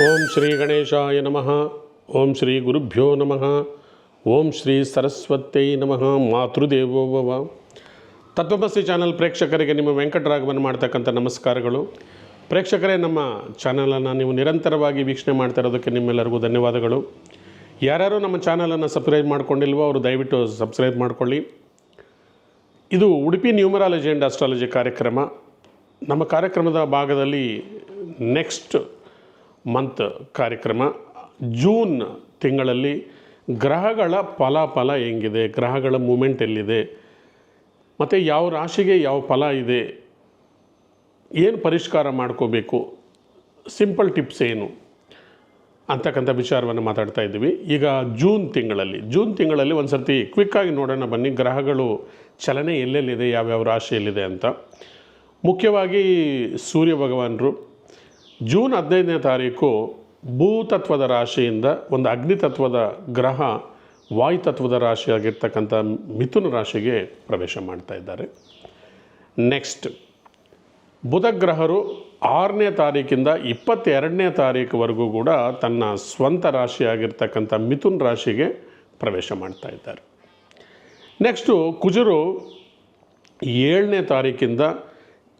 ಓಂ ಶ್ರೀ ಗಣೇಶಾಯ ನಮಃ. ಓಂ ಶ್ರೀ ಗುರುಭ್ಯೋ ನಮಃ. ಓಂ ಶ್ರೀ ಸರಸ್ವತ್ಯೈ ನಮಃ. ಮಾತೃದೇವೋಭವ ತತ್ವಮಸ್ತಿ ಚಾನಲ್ ಪ್ರೇಕ್ಷಕರಿಗೆ ನಿಮ್ಮ ವೆಂಕಟರಾಘವನ್ ಮಾಡ್ತಕ್ಕಂಥ ನಮಸ್ಕಾರಗಳು. ಪ್ರೇಕ್ಷಕರೇ, ನಮ್ಮ ಚಾನಲನ್ನು ನೀವು ನಿರಂತರವಾಗಿ ವೀಕ್ಷಣೆ ಮಾಡ್ತಾ ಇರೋದಕ್ಕೆ ನಿಮ್ಮೆಲ್ಲರಿಗೂ ಧನ್ಯವಾದಗಳು. ಯಾರ್ಯಾರು ನಮ್ಮ ಚಾನಲನ್ನು ಸಬ್ಸ್ಕ್ರೈಬ್ ಮಾಡ್ಕೊಂಡಿಲ್ವೋ ಅವರು ದಯವಿಟ್ಟು ಸಬ್ಸ್ಕ್ರೈಬ್ ಮಾಡಿಕೊಳ್ಳಿ. ಇದು ಉಡುಪಿ ನ್ಯೂಮರಾಲಜಿ ಆ್ಯಂಡ್ ಅಸ್ಟ್ರಾಲಜಿ ಕಾರ್ಯಕ್ರಮ. ನಮ್ಮ ಕಾರ್ಯಕ್ರಮದ ಭಾಗದಲ್ಲಿ ನೆಕ್ಸ್ಟ್ ಮಂತ್ ಕಾರ್ಯಕ್ರಮ ಜೂನ್ ತಿಂಗಳಲ್ಲಿ ಗ್ರಹಗಳ ಫಲಾಫಲ ಹೆಂಗಿದೆ, ಗ್ರಹಗಳ ಮೂಮೆಂಟ್ ಎಲ್ಲಿದೆ, ಮತ್ತು ಯಾವ ರಾಶಿಗೆ ಯಾವ ಫಲ ಇದೆ, ಏನು ಪರಿಷ್ಕಾರ ಮಾಡ್ಕೋಬೇಕು ಸಿಂಪಲ್ ಟಿಪ್ಸ್ ಏನು ಅಂತಕ್ಕಂಥ ವಿಚಾರವನ್ನು ಮಾತಾಡ್ತಾ ಇದ್ದೀವಿ. ಈಗ ಜೂನ್ ತಿಂಗಳಲ್ಲಿ ಜೂನ್ ತಿಂಗಳಲ್ಲಿ ಒಂದು ಸರ್ತಿ ಕ್ವಿಕ್ಕಾಗಿ ನೋಡೋಣ ಬನ್ನಿ, ಗ್ರಹಗಳು ಚಲನೆ ಎಲ್ಲೆಲ್ಲಿದೆ, ಯಾವ್ಯಾವ ರಾಶಿಯಲ್ಲಿದೆ ಅಂತ. ಮುಖ್ಯವಾಗಿ ಸೂರ್ಯ ಭಗವಾನರು ಜೂನ್ ಹದಿನೈದನೇ ತಾರೀಕು ಭೂತತ್ವದ ರಾಶಿಯಿಂದ ಒಂದು ಅಗ್ನಿತತ್ವದ ಗ್ರಹ ವಾಯುತತ್ವದ ರಾಶಿಯಾಗಿರ್ತಕ್ಕಂಥ ಮಿಥುನ ರಾಶಿಗೆ ಪ್ರವೇಶ ಮಾಡ್ತಾ ಇದ್ದಾರೆ. ನೆಕ್ಸ್ಟ್ ಬುಧ ಗ್ರಹರು ಆರನೇ ತಾರೀಕಿಂದ ಇಪ್ಪತ್ತೆರಡನೇ ತಾರೀಕುವರೆಗೂ ಕೂಡ ತನ್ನ ಸ್ವಂತ ರಾಶಿಯಾಗಿರ್ತಕ್ಕಂಥ ಮಿಥುನ್ ರಾಶಿಗೆ ಪ್ರವೇಶ ಮಾಡ್ತಾ ಇದ್ದಾರೆ. ನೆಕ್ಸ್ಟು ಕುಜರು ಏಳನೇ ತಾರೀಕಿಂದ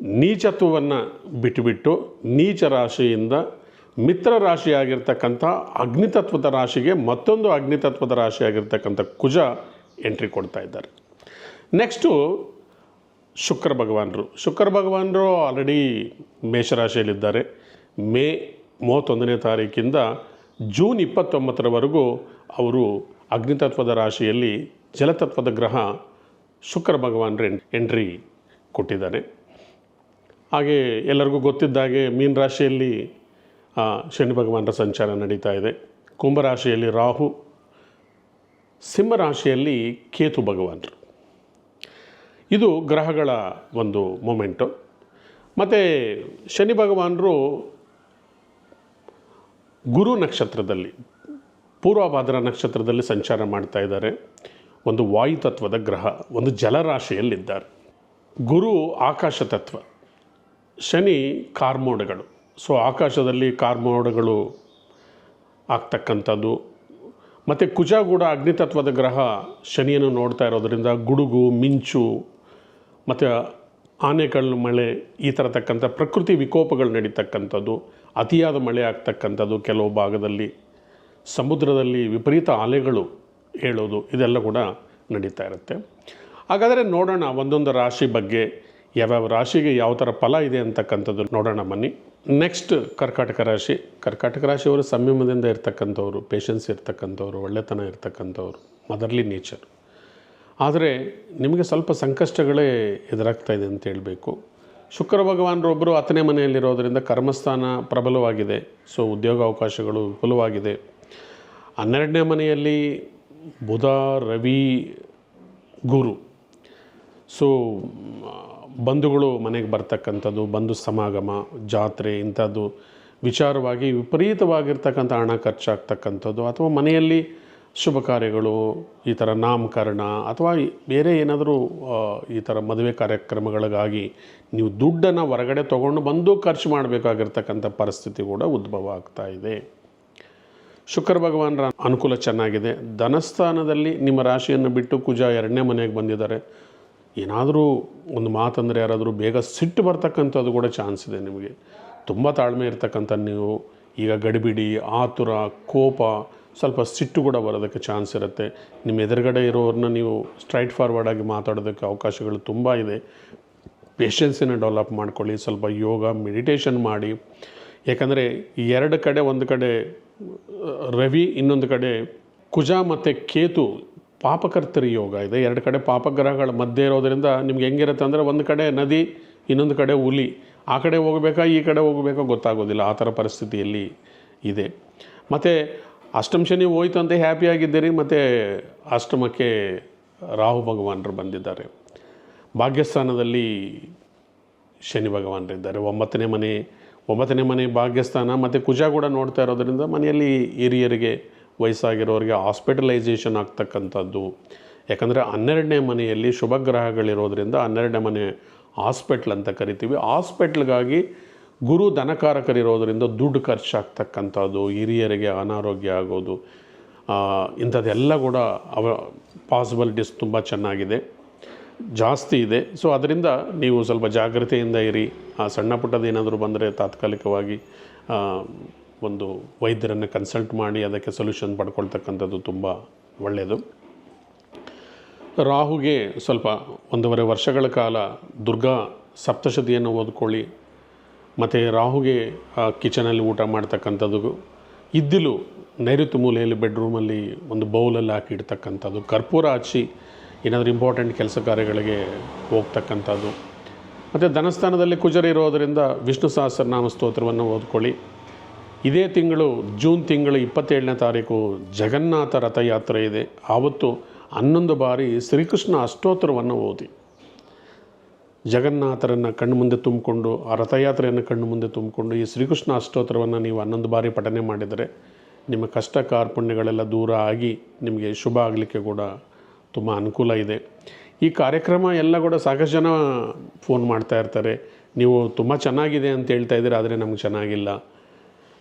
ನೀಚತ್ವವನ್ನು ಬಿಟ್ಟುಬಿಟ್ಟು ನೀಚ ರಾಶಿಯಿಂದ ಮಿತ್ರ ರಾಶಿಯಾಗಿರ್ತಕ್ಕಂಥ ಅಗ್ನಿತತ್ವದ ರಾಶಿಗೆ ಮತ್ತೊಂದು ಅಗ್ನಿತತ್ವದ ರಾಶಿಯಾಗಿರ್ತಕ್ಕಂಥ ಕುಜ ಎಂಟ್ರಿ ಕೊಡ್ತಾ ಇದ್ದಾರೆ. ನೆಕ್ಸ್ಟು ಶುಕ್ರ ಭಗವಾನರು. ಶುಕ್ರ ಭಗವಾನರು ಆಲ್ರೆಡಿ ಮೇಷರಾಶಿಯಲ್ಲಿದ್ದಾರೆ. ಮೇ ಮೂವತ್ತೊಂದನೇ ತಾರೀಕಿಂದ ಜೂನ್ ಇಪ್ಪತ್ತೊಂಬತ್ತರವರೆಗೂ ಅವರು ಅಗ್ನಿತತ್ವದ ರಾಶಿಯಲ್ಲಿ ಜಲತತ್ವದ ಗ್ರಹ ಶುಕ್ರ ಭಗವಾನರು ಎಂಟ್ರಿ ಕೊಟ್ಟಿದ್ದಾರೆ. ಹಾಗೆ ಎಲ್ಲರಿಗೂ ಗೊತ್ತಿದ್ದಾಗೆ ಮೀನ ರಾಶಿಯಲ್ಲಿ ಶನಿ ಭಗವಾನರ ಸಂಚಾರ ನಡೀತಾ ಇದೆ. ಕುಂಭರಾಶಿಯಲ್ಲಿ ರಾಹು ಸಿಂಹರಾಶಿಯಲ್ಲಿ ಕೇತು ಭಗವಾನರು. ಇದು ಗ್ರಹಗಳ ಒಂದು ಮೂಮೆಂಟು. ಮತ್ತು ಶನಿ ಭಗವಾನರು ಗುರು ನಕ್ಷತ್ರದಲ್ಲಿ, ಪೂರ್ವಭಾದ್ರ ನಕ್ಷತ್ರದಲ್ಲಿ ಸಂಚಾರ ಮಾಡ್ತಾ ಇದ್ದಾರೆ. ಒಂದು ವಾಯುತತ್ವದ ಗ್ರಹ, ಒಂದು ಜಲರಾಶಿಯಲ್ಲಿದ್ದಾರೆ. ಗುರು ಆಕಾಶ ತತ್ವ. ಶನಿ ಕಾರ್ಮೋಡಗಳು. ಸೊ ಆಕಾಶದಲ್ಲಿ ಕಾರ್ಮೋಡಗಳು ಆಗ್ತಕ್ಕಂಥದ್ದು. ಮತ್ತು ಕುಜ ಕೂಡ ಅಗ್ನಿತತ್ವದ ಗ್ರಹ ಶನಿಯನ್ನು ನೋಡ್ತಾ ಇರೋದರಿಂದ ಗುಡುಗು, ಮಿಂಚು, ಮತ್ತು ಆನೆಕಲ್ಲು ಮಳೆ, ಈ ಥರತಕ್ಕಂಥ ಪ್ರಕೃತಿ ವಿಕೋಪಗಳು ನಡೀತಕ್ಕಂಥದ್ದು. ಅತಿಯಾದ ಮಳೆ ಆಗ್ತಕ್ಕಂಥದ್ದು ಕೆಲವು ಭಾಗದಲ್ಲಿ. ಸಮುದ್ರದಲ್ಲಿ ವಿಪರೀತ ಅಲೆಗಳು ಹೇಳೋದು ಇದೆಲ್ಲ ಕೂಡ ನಡೀತಾ ಇರುತ್ತೆ. ಹಾಗಾದರೆ ನೋಡೋಣ ಒಂದೊಂದು ರಾಶಿ ಬಗ್ಗೆ. ಯಾವ್ಯಾವ ರಾಶಿಗೆ ಯಾವ ಥರ ಫಲ ಇದೆ ಅಂತಕ್ಕಂಥದ್ದು ನೋಡೋಣ ಬನ್ನಿ. ನೆಕ್ಸ್ಟ್ ಕರ್ಕಾಟಕ ರಾಶಿ. ಕರ್ಕಾಟಕ ರಾಶಿಯವರು ಸಂಯಮದಿಂದ ಇರ್ತಕ್ಕಂಥವ್ರು ಪೇಷನ್ಸ್ ಇರ್ತಕ್ಕಂಥವ್ರು, ಒಳ್ಳೆತನ ಇರ್ತಕ್ಕಂಥವ್ರು ಮದರ್ಲಿ ನೇಚರ್ ಆದರೆ ನಿಮಗೆ ಸ್ವಲ್ಪ ಸಂಕಷ್ಟಗಳೇ ಎದುರಾಗ್ತಾ ಇದೆ ಅಂತ ಹೇಳಬೇಕು. ಶುಕ್ರ ಭಗವಾನರೊಬ್ಬರು ಹತ್ತನೇ ಮನೆಯಲ್ಲಿರೋದರಿಂದ ಕರ್ಮಸ್ಥಾನ ಪ್ರಬಲವಾಗಿದೆ. ಸೊ ಉದ್ಯೋಗಾವಕಾಶಗಳು ವಿಪುಲವಾಗಿದೆ ಹನ್ನೆರಡನೇ ಮನೆಯಲ್ಲಿ ಬುಧ, ರವಿ, ಗುರು. ಸೊ ಬಂಧುಗಳು ಮನೆಗೆ ಬರ್ತಕ್ಕಂಥದ್ದು, ಬಂಧು ಸಮಾಗಮ, ಜಾತ್ರೆ ಇಂಥದ್ದು ವಿಚಾರವಾಗಿ ವಿಪರೀತವಾಗಿರ್ತಕ್ಕಂಥ ಹಣ ಖರ್ಚಾಗ್ತಕ್ಕಂಥದ್ದು ಅಥವಾ ಮನೆಯಲ್ಲಿ ಶುಭ ಕಾರ್ಯಗಳು, ಈ ಥರ ನಾಮಕರಣ ಅಥವಾ ಬೇರೆ ಏನಾದರೂ ಈ ಥರ ಮದುವೆ ಕಾರ್ಯಕ್ರಮಗಳಿಗಾಗಿ ನೀವು ದುಡ್ಡನ್ನು ಹೊರಗಡೆ ತೊಗೊಂಡು ಬಂದು ಖರ್ಚು ಮಾಡಬೇಕಾಗಿರ್ತಕ್ಕಂಥ ಪರಿಸ್ಥಿತಿ ಕೂಡ ಉದ್ಭವ ಆಗ್ತಾ ಇದೆ. ಶುಕ್ರ ಭಗವಾನರ ಅನುಕೂಲ ಚೆನ್ನಾಗಿದೆ. ಧನಸ್ಥಾನದಲ್ಲಿ ನಿಮ್ಮ ರಾಶಿಯನ್ನು ಬಿಟ್ಟು ಕುಜ ಎರಡನೇ ಮನೆಗೆ ಬಂದಿದ್ದಾರೆ. ಏನಾದರೂ ಒಂದು ಮಾತಂದರೆ ಯಾರಾದರೂ ಬೇಗ ಸಿಟ್ಟು ಬರ್ತಕ್ಕಂಥದ್ದು ಕೂಡ ಚಾನ್ಸ್ ಇದೆ ನಿಮಗೆ. ತುಂಬ ತಾಳ್ಮೆ ಇರ್ತಕ್ಕಂಥ ನೀವು, ಈಗ ಗಡಿಬಿಡಿ, ಆತುರ, ಕೋಪ, ಸ್ವಲ್ಪ ಸಿಟ್ಟು ಕೂಡ ಬರೋದಕ್ಕೆ ಚಾನ್ಸ್ ಇರುತ್ತೆ. ನಿಮ್ಮ ಎದುರುಗಡೆ ಇರೋರನ್ನ ನೀವು ಸ್ಟ್ರೈಟ್ ಫಾರ್ವರ್ಡಾಗಿ ಮಾತಾಡೋದಕ್ಕೆ ಅವಕಾಶಗಳು ತುಂಬ ಇದೆ. ಪೇಷನ್ಸನ್ನು ಡೆವಲಪ್ ಮಾಡ್ಕೊಳ್ಳಿ, ಸ್ವಲ್ಪ ಯೋಗ, ಮೆಡಿಟೇಷನ್ ಮಾಡಿ. ಯಾಕಂದರೆ ಎರಡು ಕಡೆ ಒಂದು ಕಡೆ, ರವಿ ಇನ್ನೊಂದು ಕಡೆ ಕುಜ ಮತ್ತು ಕೇತು ಪಾಪಕರ್ತರಿ ಯೋಗ ಇದೆ. ಎರಡು ಕಡೆ ಪಾಪಗ್ರಹಗಳ ಮಧ್ಯೆ ಇರೋದರಿಂದ ನಿಮ್ಗೆ ಹೆಂಗಿರುತ್ತೆ ಅಂದರೆ ಒಂದು ಕಡೆ ನದಿ, ಇನ್ನೊಂದು ಕಡೆ ಹುಲಿ. ಆ ಕಡೆ ಹೋಗಬೇಕಾ, ಈ ಕಡೆ ಹೋಗಬೇಕಾ ಗೊತ್ತಾಗೋದಿಲ್ಲ. ಆ ಥರ ಪರಿಸ್ಥಿತಿಯಲ್ಲಿ ಇದೆ. ಮತ್ತು ಅಷ್ಟಮ ಶನಿ ಹೋಯ್ತು ಅಂತ ಹ್ಯಾಪಿಯಾಗಿದ್ದೀರಿ ಮತ್ತು ಅಷ್ಟಮಕ್ಕೆ ರಾಹು ಭಗವಾನರು ಬಂದಿದ್ದಾರೆ. ಭಾಗ್ಯಸ್ಥಾನದಲ್ಲಿ ಶನಿ ಭಗವಾನರಿದ್ದಾರೆ. ಒಂಬತ್ತನೇ ಮನೆ ಒಂಬತ್ತನೇ ಮನೆ ಭಾಗ್ಯಸ್ಥಾನ. ಮತ್ತು ಕುಜ ಕೂಡ ನೋಡ್ತಾ ಇರೋದರಿಂದ ಮನೆಯಲ್ಲಿ ಹಿರಿಯರಿಗೆ ವಯಸ್ಸಾಗಿರೋರಿಗೆ ಹಾಸ್ಪಿಟಲೈಸೇಷನ್ ಆಗ್ತಕ್ಕಂಥದ್ದು. ಯಾಕಂದರೆ ಹನ್ನೆರಡನೇ ಮನೆಯಲ್ಲಿ ಶುಭ ಗ್ರಹಗಳಿರೋದ್ರಿಂದ ಹನ್ನೆರಡನೇ ಮನೆ ಹಾಸ್ಪಿಟ್ಲ್ ಅಂತ ಕರಿತೀವಿ. ಹಾಸ್ಪಿಟ್ಲ್ಗಾಗಿ ಗುರು ದನಕಾರಕರಿರೋದರಿಂದ ದುಡ್ಡು ಖರ್ಚಾಗ್ತಕ್ಕಂಥದ್ದು, ಹಿರಿಯರಿಗೆ ಅನಾರೋಗ್ಯ ಆಗೋದು ಇಂಥದ್ದೆಲ್ಲ ಕೂಡ ಅವ ಪಾಸಿಬಿಲಿಟೀಸ್ ತುಂಬ ಚೆನ್ನಾಗಿದೆ. ಜಾಸ್ತಿ ಇದೆ. ಸೊ ಅದರಿಂದ ನೀವು ಸ್ವಲ್ಪ ಜಾಗ್ರತೆಯಿಂದ ಇರಿ. ಆ, ಸಣ್ಣ ಪುಟ್ಟದ್ದು ಏನಾದರೂ ಬಂದರೆ ತಾತ್ಕಾಲಿಕವಾಗಿ ಒಂದು ವೈದ್ಯರನ್ನು ಕನ್ಸಲ್ಟ್ ಮಾಡಿ ಅದಕ್ಕೆ ಸೊಲ್ಯೂಷನ್ ಪಡ್ಕೊಳ್ತಕ್ಕಂಥದ್ದು ತುಂಬ ಒಳ್ಳೆಯದು. ರಾಹುಗೆ ಸ್ವಲ್ಪ ಒಂದೂವರೆ ವರ್ಷಗಳ ಕಾಲ ದುರ್ಗಾ ಸಪ್ತಶತಿಯನ್ನು ಓದ್ಕೊಳ್ಳಿ, ಮತ್ತು ರಾಹುಗೆ ಕಿಚನಲ್ಲಿ ಊಟ ಮಾಡ್ತಕ್ಕಂಥದ್ದು, ಇದ್ದಿಲು ನೈಋತ್ಯ ಮೂಲೆಯಲ್ಲಿ ಬೆಡ್ರೂಮಲ್ಲಿ ಒಂದು ಬೌಲಲ್ಲಿ ಹಾಕಿ ಇಡ್ತಕ್ಕಂಥದ್ದು ಕರ್ಪೂರ ಹಚ್ಚಿ ಏನಾದರೂ ಇಂಪಾರ್ಟೆಂಟ್ ಕೆಲಸ ಕಾರ್ಯಗಳಿಗೆ ಹೋಗ್ತಕ್ಕಂಥದ್ದು. ಮತ್ತು ಧನಸ್ಥಾನದಲ್ಲಿ ಕುಜರ ಇರೋದರಿಂದ ವಿಷ್ಣು ಸಹಸ್ರನಾಮ ಸ್ತೋತ್ರವನ್ನು ಓದ್ಕೊಳ್ಳಿ. ಇದೇ ತಿಂಗಳು ಜೂನ್ ತಿಂಗಳು ಇಪ್ಪತ್ತೇಳನೇ ತಾರೀಕು ಜಗನ್ನಾಥ ರಥಯಾತ್ರೆ ಇದೆ. ಆವತ್ತು ಹನ್ನೊಂದು ಬಾರಿ ಶ್ರೀಕೃಷ್ಣ ಅಷ್ಟೋತ್ತರವನ್ನು ಓದಿ. ಜಗನ್ನಾಥರನ್ನು ಕಣ್ಣು ಮುಂದೆ ತುಂಬಿಕೊಂಡು, ಆ ರಥಯಾತ್ರೆಯನ್ನು ಕಣ್ಣು ಮುಂದೆ ತುಂಬಿಕೊಂಡು ಈ ಶ್ರೀಕೃಷ್ಣ ಅಷ್ಟೋತ್ತರವನ್ನು ನೀವು ಹನ್ನೊಂದು ಬಾರಿ ಪಠನೆ ಮಾಡಿದರೆ ನಿಮ್ಮ ಕಷ್ಟ ಕಾರ್ಪಣ್ಯಗಳೆಲ್ಲ ದೂರ ಆಗಿ ನಿಮಗೆ ಶುಭ ಆಗಲಿಕ್ಕೆ ಕೂಡ ತುಂಬ ಅನುಕೂಲ ಇದೆ. ಈ ಕಾರ್ಯಕ್ರಮ ಎಲ್ಲ ಕೂಡ ಸಾಕಷ್ಟು ಜನ ಫೋನ್ ಮಾಡ್ತಾ ಇರ್ತಾರೆ. ನೀವು ತುಂಬ ಚೆನ್ನಾಗಿದೆ ಅಂತ ಹೇಳ್ತಾ ಇದ್ದೀರಾ, ಆದರೆ ನಮ್ಗೆ ಚೆನ್ನಾಗಿಲ್ಲ.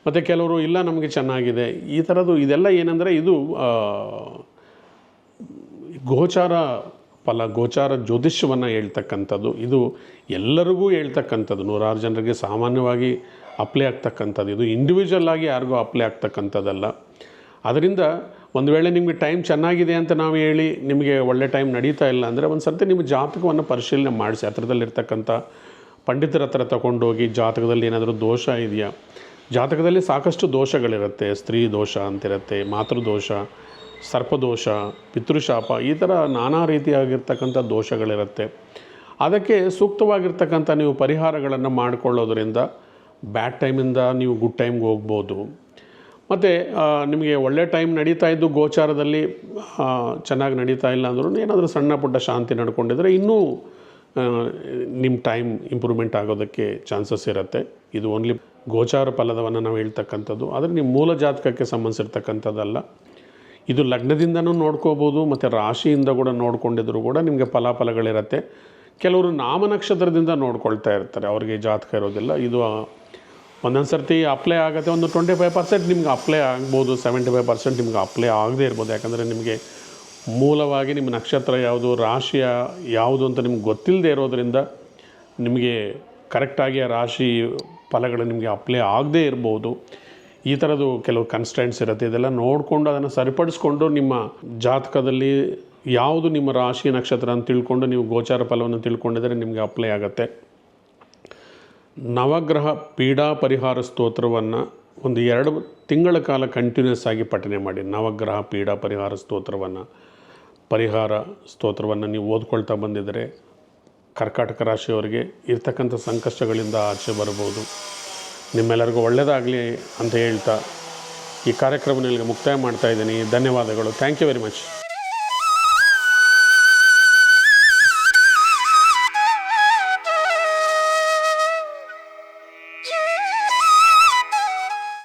ಮತ್ತು ಕೆಲವರು, ಇಲ್ಲ, ನಮಗೆ ಚೆನ್ನಾಗಿದೆ. ಈ ಥರದ್ದು ಇದೆಲ್ಲ ಏನಂದರೆ ಇದು ಗೋಚಾರ ಫಲ, ಗೋಚಾರ ಜ್ಯೋತಿಷ್ಯವನ್ನು ಹೇಳ್ತಕ್ಕಂಥದ್ದು. ಇದು ಎಲ್ಲರಿಗೂ ಹೇಳ್ತಕ್ಕಂಥದ್ದು. ನೂರಾರು ಜನರಿಗೆ ಸಾಮಾನ್ಯವಾಗಿ ಅಪ್ಲೈ ಆಗ್ತಕ್ಕಂಥದ್ದು. ಇದು ಇಂಡಿವಿಜುವಲ್ ಆಗಿ ಯಾರಿಗೂ ಅಪ್ಲೈ ಆಗ್ತಕ್ಕಂಥದ್ದಲ್ಲ. ಅದರಿಂದ ಒಂದು ವೇಳೆ ನಿಮಗೆ ಟೈಮ್ ಚೆನ್ನಾಗಿದೆ ಅಂತ ನಾವು ಹೇಳಿ ನಿಮಗೆ ಒಳ್ಳೆ ಟೈಮ್ ನಡೀತಾ ಇಲ್ಲ ಅಂದರೆ ಒಂದು ಸರ್ತಿ ನಿಮ್ಮ ಜಾತಕವನ್ನು ಪರಿಶೀಲನೆ ಮಾಡಿಸಿ. ಹತ್ರದಲ್ಲಿರ್ತಕ್ಕಂಥ ಪಂಡಿತರ ಹತ್ರ ತಗೊಂಡೋಗಿ ಜಾತಕದಲ್ಲಿ ಏನಾದರೂ ದೋಷ ಇದೆಯಾ? ಜಾತಕದಲ್ಲಿ ಸಾಕಷ್ಟು ದೋಷಗಳಿರುತ್ತೆ. ಸ್ತ್ರೀ ದೋಷ ಅಂತಿರುತ್ತೆ ಮಾತೃದೋಷ ಸರ್ಪದೋಷ ಪಿತೃಶಾಪ, ಈ ಥರ ನಾನಾ ರೀತಿಯಾಗಿರ್ತಕ್ಕಂಥ ದೋಷಗಳಿರುತ್ತೆ. ಅದಕ್ಕೆ ಸೂಕ್ತವಾಗಿರ್ತಕ್ಕಂಥ ನೀವು ಪರಿಹಾರಗಳನ್ನು ಮಾಡಿಕೊಳ್ಳೋದ್ರಿಂದ ಬ್ಯಾಡ್ ಟೈಮಿಂದ ನೀವು ಗುಡ್ ಟೈಮ್ಗೆ ಹೋಗ್ಬೋದು. ಮತ್ತು ನಿಮಗೆ ಒಳ್ಳೆ ಟೈಮ್ ನಡೀತಾ ಇದ್ದು ಗೋಚಾರದಲ್ಲಿ ಚೆನ್ನಾಗಿ ನಡೀತಾ ಇಲ್ಲ ಅಂದ್ರೂ ಏನಾದರೂ ಸಣ್ಣ ಪುಟ್ಟ ಶಾಂತಿ ನಡ್ಕೊಂಡಿದ್ರೆ ಇನ್ನೂ ನಿಮ್ಮ ಟೈಮ್ ಇಂಪ್ರೂವ್ಮೆಂಟ್ ಆಗೋದಕ್ಕೆ ಚಾನ್ಸಸ್ ಇರುತ್ತೆ. ಇದು ಓನ್ಲಿ ಗೋಚಾರ ಫಲದವನ್ನು ನಾವು ಹೇಳ್ತಕ್ಕಂಥದ್ದು. ಆದರೆ ನಿಮ್ಮ ಮೂಲ ಜಾತಕಕ್ಕೆ ಸಂಬಂಧಿಸಿರ್ತಕ್ಕಂಥದ್ದಲ್ಲ. ಇದು ಲಗ್ನದಿಂದನೂ ನೋಡ್ಕೋಬೋದು, ಮತ್ತು ರಾಶಿಯಿಂದ ಕೂಡ ನೋಡ್ಕೊಂಡಿದ್ರು ಕೂಡ ನಿಮಗೆ ಫಲಾಫಲಗಳಿರುತ್ತೆ. ಕೆಲವರು ನಾಮನಕ್ಷತ್ರದಿಂದ ನೋಡ್ಕೊಳ್ತಾ ಇರ್ತಾರೆ, ಅವರಿಗೆ ಜಾತಕ ಇರೋದಿಲ್ಲ. ಇದು ಒಂದೊಂದು ಸರ್ತಿ ಅಪ್ಲೈ ಆಗುತ್ತೆ, ಒಂದು ಟ್ವೆಂಟಿ ಫೈವ್ ಪರ್ಸೆಂಟ್ ನಿಮ್ಗೆ ಅಪ್ಲೈ ಆಗ್ಬೋದು ಸೆವೆಂಟಿ ಫೈವ್ ಪರ್ಸೆಂಟ್ ನಿಮ್ಗೆ ಅಪ್ಲೈ ಆಗದೇ ಇರ್ಬೋದು. ಯಾಕಂದರೆ ನಿಮಗೆ ಮೂಲವಾಗಿ ನಿಮ್ಮ ನಕ್ಷತ್ರ ಯಾವುದು ರಾಶಿಯ ಯಾವುದು ಅಂತ ನಿಮ್ಗೆ ಗೊತ್ತಿಲ್ಲದೆ ಇರೋದರಿಂದ ನಿಮಗೆ ಕರೆಕ್ಟಾಗಿ ಆ ರಾಶಿ ಫಲಗಳು ನಿಮಗೆ ಅಪ್ಲೈ ಆಗದೇ ಇರ್ಬೋದು. ಈ ಥರದ್ದು ಕೆಲವು ಕನ್ಸ್ಟೆಂಟ್ಸ್ ಇರುತ್ತೆ. ಇದೆಲ್ಲ ನೋಡಿಕೊಂಡು ಅದನ್ನು ಸರಿಪಡಿಸ್ಕೊಂಡು ನಿಮ್ಮ ಜಾತಕದಲ್ಲಿ ಯಾವುದು ನಿಮ್ಮ ರಾಶಿ ನಕ್ಷತ್ರ ಅಂತ ತಿಳ್ಕೊಂಡು ನೀವು ಗೋಚಾರ ಫಲವನ್ನು ತಿಳ್ಕೊಂಡಿದ್ರೆ ನಿಮಗೆ ಅಪ್ಲೈ ಆಗುತ್ತೆ. ನವಗ್ರಹ ಪೀಡಾ ಪರಿಹಾರ ಸ್ತೋತ್ರವನ್ನು ಒಂದು ಎರಡು ತಿಂಗಳ ಕಾಲ ಕಂಟಿನ್ಯೂಸ್ ಆಗಿ ಪಠನೆ ಮಾಡಿ. ನವಗ್ರಹ ಪೀಡಾ ಪರಿಹಾರ ಸ್ತೋತ್ರವನ್ನು ಪರಿಹಾರ ಸ್ತೋತ್ರವನ್ನು ನೀವು ಓದ್ಕೊಳ್ತಾ ಬಂದಿದ್ದರೆ ಕರ್ಕಾಟಕ ರಾಶಿಯವರಿಗೆ ಇರ್ತಕ್ಕಂಥ ಸಂಕಷ್ಟಗಳಿಂದ ಆಚೆ ಬರಬಹುದು. ನಿಮ್ಮೆಲ್ಲರಿಗೂ ಒಳ್ಳೆಯದಾಗಲಿ ಅಂತ ಹೇಳ್ತಾ ಈ ಕಾರ್ಯಕ್ರಮ ಇಲ್ಲಿಗೆ ಮುಕ್ತಾಯ ಮಾಡ್ತಾ ಇದ್ದೀನಿ. ಧನ್ಯವಾದಗಳು. Thank you very much